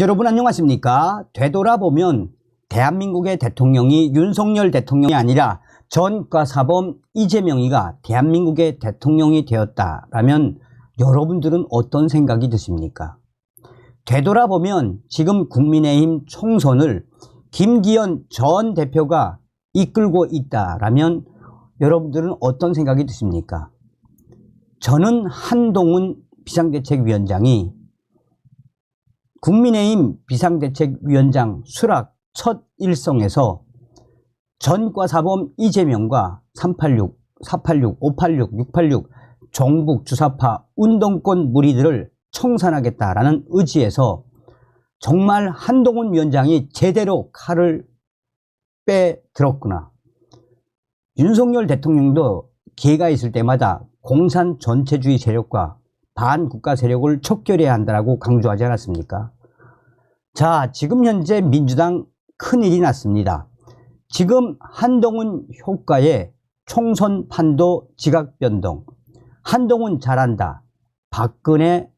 여러분 안녕하십니까? 되돌아보면 대한민국의 대통령이 윤석열 대통령이 아니라 전과사범 이재명이가 대한민국의 대통령이 되었다라면 여러분들은 어떤 생각이 드십니까? 되돌아보면 지금 국민의힘 총선을 김기현 전 대표가 이끌고 있다라면 여러분들은 어떤 생각이 드십니까? 저는 한동훈 비상대책위원장이 국민의힘 비상대책위원장 수락 첫 일성에서 전과사범 이재명과 386, 486, 586, 686 종북 주사파 운동권 무리들을 청산하겠다라는 의지에서 정말 한동훈 위원장이 제대로 칼을 빼들었구나. 윤석열 대통령도 기회가 있을 때마다 공산 전체주의 세력과 반국가 세력을 척결해야 한다고 강조하지 않았습니까? 자, 지금 현재 민주당 큰일이 났습니다. 지금 한동훈 효과의 총선 판도 지각 변동, 한동훈 잘한다, 박근혜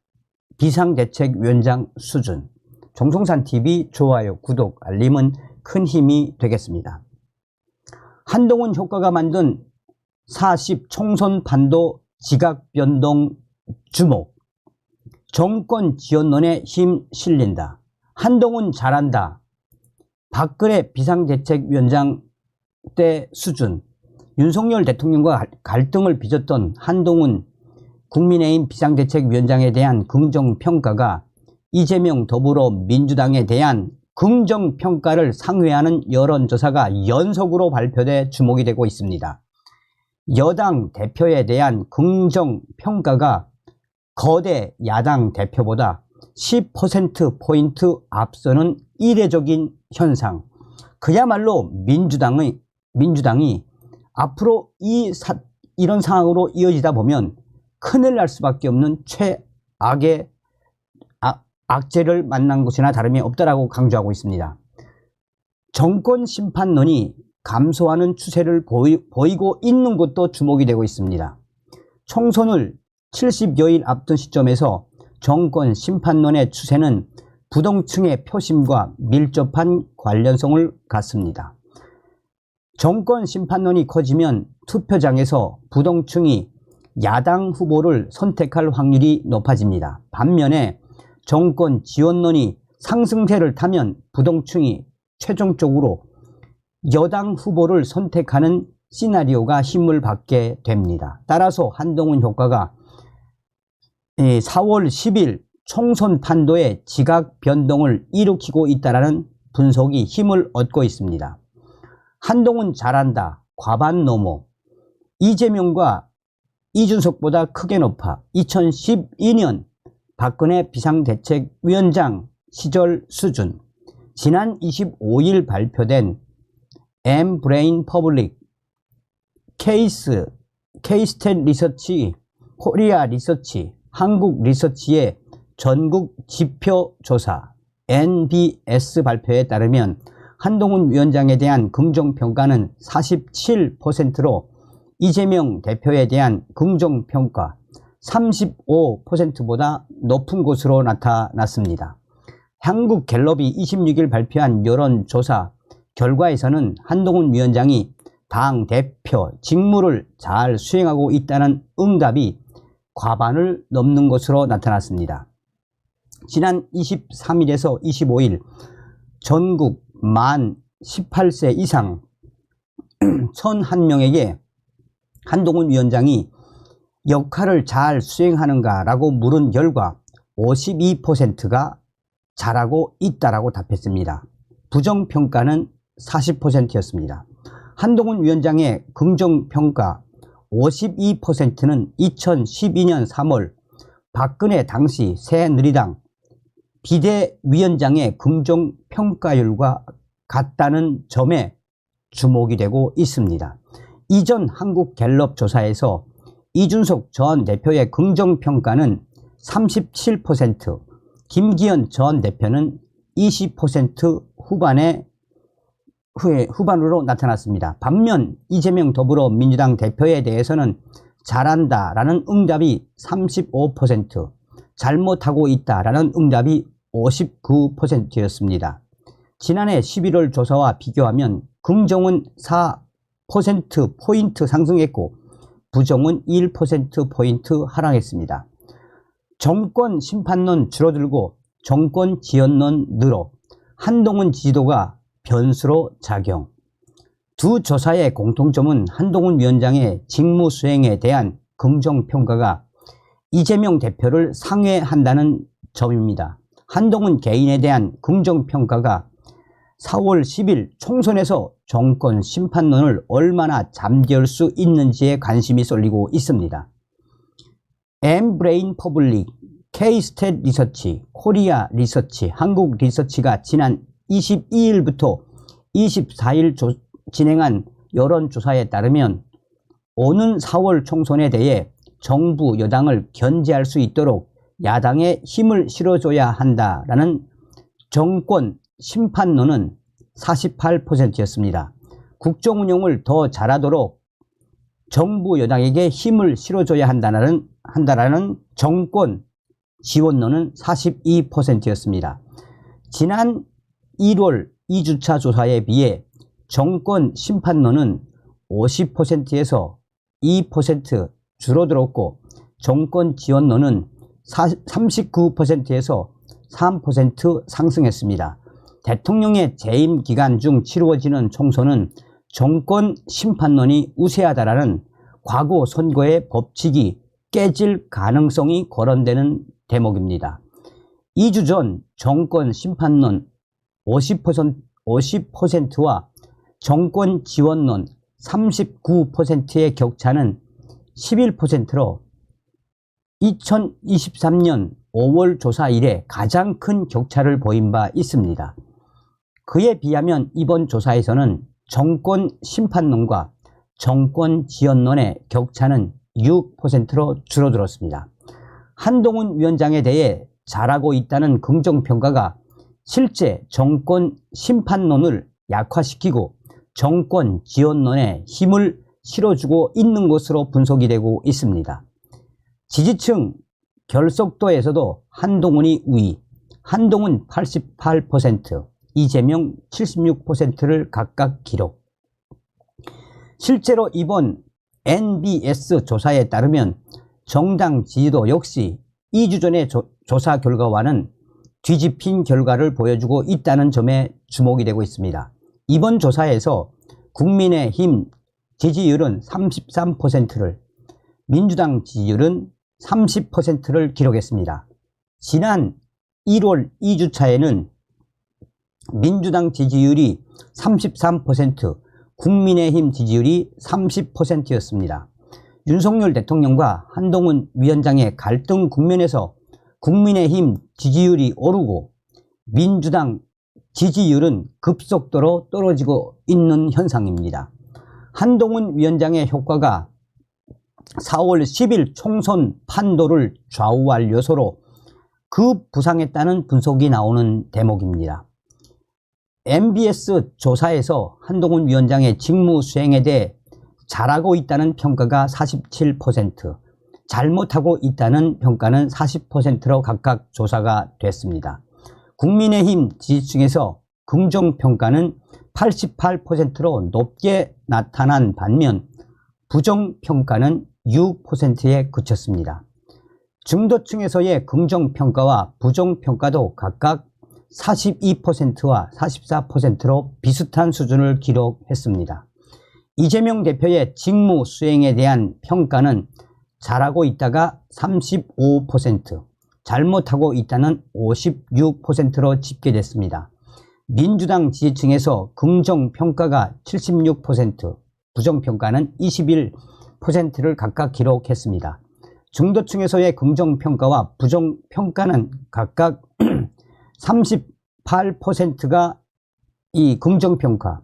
비상대책위원장 수준, 정성산 TV 좋아요, 구독, 알림은 큰 힘이 되겠습니다. 한동훈 효과가 만든 40 총선 판도 지각 변동 주목, 정권 지원론에 힘 실린다. 한동훈 잘한다. 박근혜 비상대책위원장 때 수준, 윤석열 대통령과 갈- 갈등을 빚었던 한동훈 국민의힘 비상대책위원장에 대한 긍정평가가 이재명 더불어민주당에 대한 긍정평가를 상회하는 여론조사가 연속으로 발표돼 주목이 되고 있습니다. 여당 대표에 대한 긍정평가가 거대 야당 대표보다 10%포인트 앞서는 이례적인 현상. 그야말로 민주당의, 민주당이 앞으로 이 사- 이런 상황으로 이어지다 보면 큰일 날 수밖에 없는 최악의 아- 악재를 만난 것이나 다름이 없다라고 강조하고 있습니다. 정권 심판론이 감소하는 추세를 보이, 보이고 있는 것도 주목이 되고 있습니다. 총선을 70여일 앞둔 시점에서 정권 심판론의 추세는 부동층의 표심과 밀접한 관련성을 갖습니다. 정권 심판론이 커지면 투표장에서 부동층이 야당 후보를 선택할 확률이 높아집니다. 반면에 정권 지원론이 상승세를 타면 부동층이 최종적으로 여당 후보를 선택하는 시나리오가 힘을 받게 됩니다. 따라서 한동훈 효과가 4월 10일 총선 판도의 지각 변동을 일으키고 있다는 분석이 힘을 얻고 있습니다. 한동훈 잘한다. 과반 넘어. 이재명과 이준석보다 크게 높아 2012년 박근혜 비상대책위원장 시절 수준 지난 25일 발표된 엠브레인 퍼블릭 케이스 케이스텐 리서치 코리아 리서치 한국 리서치의 전국 지표 조사 NBS 발표에 따르면 한동훈 위원장에 대한 긍정평가는 47%로 이재명 대표에 대한 긍정평가 35%보다 높은 것으로 나타났습니다. 한국 갤럽이 26일 발표한 여론조사 결과에서는 한동훈 위원장이 당 대표 직무를 잘 수행하고 있다는 응답이 과반을 넘는 것으로 나타났습니다. 지난 23일에서 25일 전국 만 18세 이상 1001명에게 한동훈 위원장이 역할을 잘 수행하는가라고 물은 결과 52%가 잘하고 있다라고 답했습니다. 부정평가는 40%였습니다. 한동훈 위원장의 긍정평가 52%는 2012년 3월 박근혜 당시 새누리당 비대위원장의 긍정평가율과 같다는 점에 주목이 되고 있습니다. 이전 한국 갤럽 조사에서 이준석 전 대표의 긍정평가는 37%, 김기현 전 대표는 20% 후반에 후에 후반으로 나타났습니다. 반면 이재명 더불어민주당 대표에 대해서는 잘한다라는 응답이 35%, 잘못하고 있다라는 응답이 59%였습니다. 지난해 11월 조사와 비교하면 긍정은 4%포인트 상승했고 부정은 1%포인트 하락했습니다. 정권 심판론 줄어들고 정권 지연론 늘어 한동훈 지지도가 변수로 작용. 두 조사의 공통점은 한동훈 위원장의 직무 수행에 대한 긍정 평가가 이재명 대표를 상회한다는 점입니다. 한동훈 개인에 대한 긍정 평가가 4월 10일 총선에서 정권 심판론을 얼마나 잠재울 수 있는지에 관심이 쏠리고 있습니다. 엠브레인 퍼블릭, K-스탯 리서치, 코리아 리서치, 한국 리서치가 지난 22일부터 24일 조, 진행한 여론조사에 따르면 오는 4월 총선에 대해 정부 여당을 견제할 수 있도록 야당에 힘을 실어줘야 한다라는 정권 심판론은 48%였습니다. 국정 운영을 더 잘하도록 정부 여당에게 힘을 실어줘야 한다는, 한다라는 정권 지원론은 42%였습니다. 지난 1월 2주차 조사에 비해 정권 심판론은 50%에서 2% 줄어들었고 정권 지원론은 39%에서 3% 상승했습니다. 대통령의 재임 기간 중 치루어지는 총선은 정권 심판론이 우세하다라는 과거 선거의 법칙이 깨질 가능성이 거론되는 대목입니다. 2주 전 정권 심판론 50%, 50%와 정권 지원론 39%의 격차는 11%로 2023년 5월 조사 이래 가장 큰 격차를 보인 바 있습니다. 그에 비하면 이번 조사에서는 정권 심판론과 정권 지원론의 격차는 6%로 줄어들었습니다. 한동훈 위원장에 대해 잘하고 있다는 긍정평가가 실제 정권 심판론을 약화시키고 정권 지원론에 힘을 실어주고 있는 것으로 분석이 되고 있습니다. 지지층 결속도에서도 한동훈이 우위, 한동훈 88%, 이재명 76%를 각각 기록. 실제로 이번 NBS 조사에 따르면 정당 지지도 역시 2주 전의 조, 조사 결과와는 뒤집힌 결과를 보여주고 있다는 점에 주목이 되고 있습니다. 이번 조사에서 국민의힘 지지율은 33%를, 민주당 지지율은 30%를 기록했습니다. 지난 1월 2주차에는 민주당 지지율이 33%, 국민의힘 지지율이 30%였습니다. 윤석열 대통령과 한동훈 위원장의 갈등 국면에서 국민의힘 지지율이 오르고 민주당 지지율은 급속도로 떨어지고 있는 현상입니다. 한동훈 위원장의 효과가 4월 10일 총선 판도를 좌우할 요소로 급부상했다는 분석이 나오는 대목입니다. MBS 조사에서 한동훈 위원장의 직무 수행에 대해 잘하고 있다는 평가가 47%, 잘못하고 있다는 평가는 40%로 각각 조사가 됐습니다. 국민의힘 지지층에서 긍정평가는 88%로 높게 나타난 반면 부정평가는 6%에 그쳤습니다. 중도층에서의 긍정평가와 부정평가도 각각 42%와 44%로 비슷한 수준을 기록했습니다. 이재명 대표의 직무 수행에 대한 평가는 잘하고 있다가 35%, 잘못하고 있다는 56%로 집계됐습니다. 민주당 지지층에서 긍정평가가 76%, 부정평가는 21%를 각각 기록했습니다. 중도층에서의 긍정평가와 부정평가는 각각 38%가 이 긍정평가,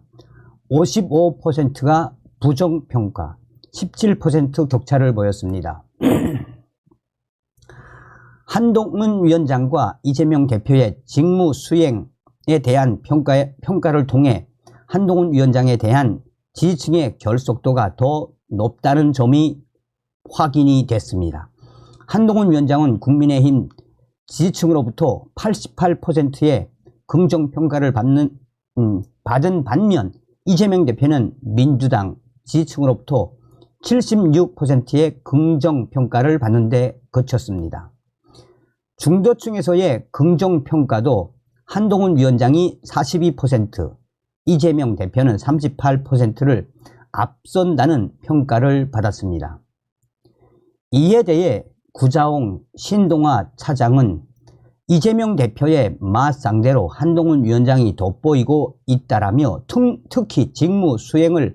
55%가 부정평가, 17% 격차를 보였습니다. 한동훈 위원장과 이재명 대표의 직무 수행에 대한 평가, 평가를 통해 한동훈 위원장에 대한 지지층의 결속도가 더 높다는 점이 확인이 됐습니다. 한동훈 위원장은 국민의힘 지지층으로부터 88%의 긍정평가를 받는, 음, 받은 반면 이재명 대표는 민주당 지지층으로부터 76%의 긍정 평가를 받는데 그쳤습니다. 중도층에서의 긍정 평가도 한동훈 위원장이 42%, 이재명 대표는 38%를 앞선다는 평가를 받았습니다. 이에 대해 구자홍 신동아 차장은 이재명 대표의 맞상대로 한동훈 위원장이 돋보이고 있다라며 특- 특히 직무 수행을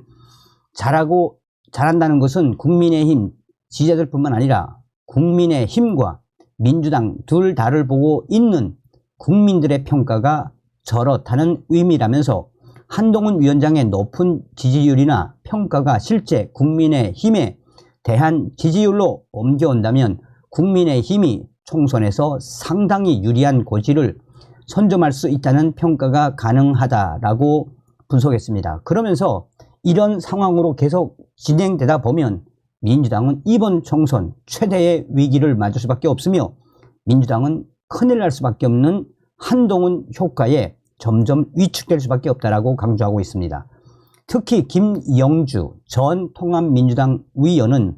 잘하고 잘한다는 것은 국민의힘 지지자들뿐만 아니라 국민의힘과 민주당 둘 다를 보고 있는 국민들의 평가가 저렇다는 의미라면서 한동훈 위원장의 높은 지지율이나 평가가 실제 국민의힘에 대한 지지율로 옮겨온다면 국민의힘이 총선에서 상당히 유리한 고지를 선점할 수 있다는 평가가 가능하다라고 분석했습니다. 그러면서 이런 상황으로 계속 진행되다 보면 민주당은 이번 총선 최대의 위기를 맞을 수밖에 없으며 민주당은 큰일 날 수밖에 없는 한동훈 효과에 점점 위축될 수밖에 없다라고 강조하고 있습니다. 특히 김영주 전 통합민주당 위원은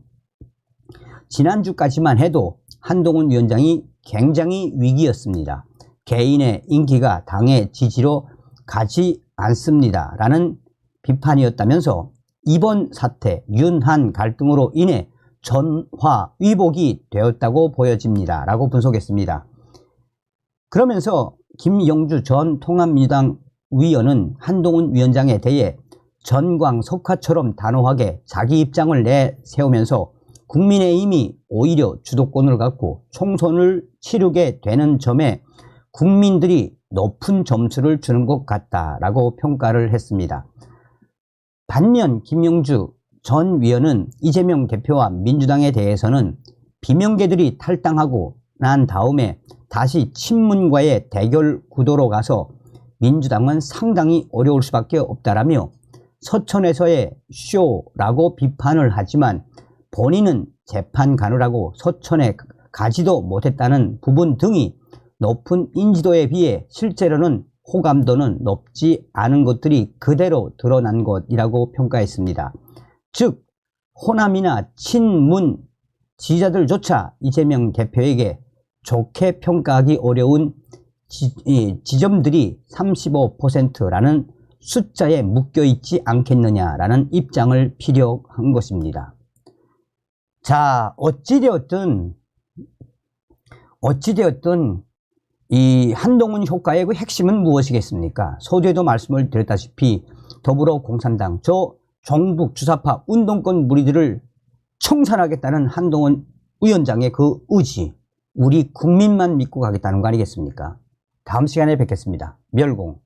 지난주까지만 해도 한동훈 위원장이 굉장히 위기였습니다. 개인의 인기가 당의 지지로 가지 않습니다. 라는 비판이었다면서 이번 사태 윤한 갈등으로 인해 전화 위복이 되었다고 보여집니다. 라고 분석했습니다. 그러면서 김영주 전 통합민주당 위원은 한동훈 위원장에 대해 전광석화처럼 단호하게 자기 입장을 내세우면서 국민의힘이 오히려 주도권을 갖고 총선을 치르게 되는 점에 국민들이 높은 점수를 주는 것 같다라고 평가를 했습니다. 반면 김영주 전 위원은 이재명 대표와 민주당에 대해서는 비명계들이 탈당하고 난 다음에 다시 친문과의 대결 구도로 가서 민주당은 상당히 어려울 수밖에 없다라며 서천에서의 쇼라고 비판을 하지만 본인은 재판 가느라고 서천에 가지도 못했다는 부분 등이 높은 인지도에 비해 실제로는 호감도는 높지 않은 것들이 그대로 드러난 것이라고 평가했습니다. 즉 호남이나 친문 지지자들조차 이재명 대표에게 좋게 평가하기 어려운 지, 이 지점들이 35%라는 숫자에 묶여 있지 않겠느냐라는 입장을 필요한 것입니다. 자, 어찌되었든, 어찌되었든, 이 한동훈 효과의 그 핵심은 무엇이겠습니까? 서두에도 말씀을 드렸다시피 더불어 공산당, 저 종북 주사파 운동권 무리들을 청산하겠다는 한동훈 위원장의 그 의지, 우리 국민만 믿고 가겠다는 거 아니겠습니까? 다음 시간에 뵙겠습니다. 멸공.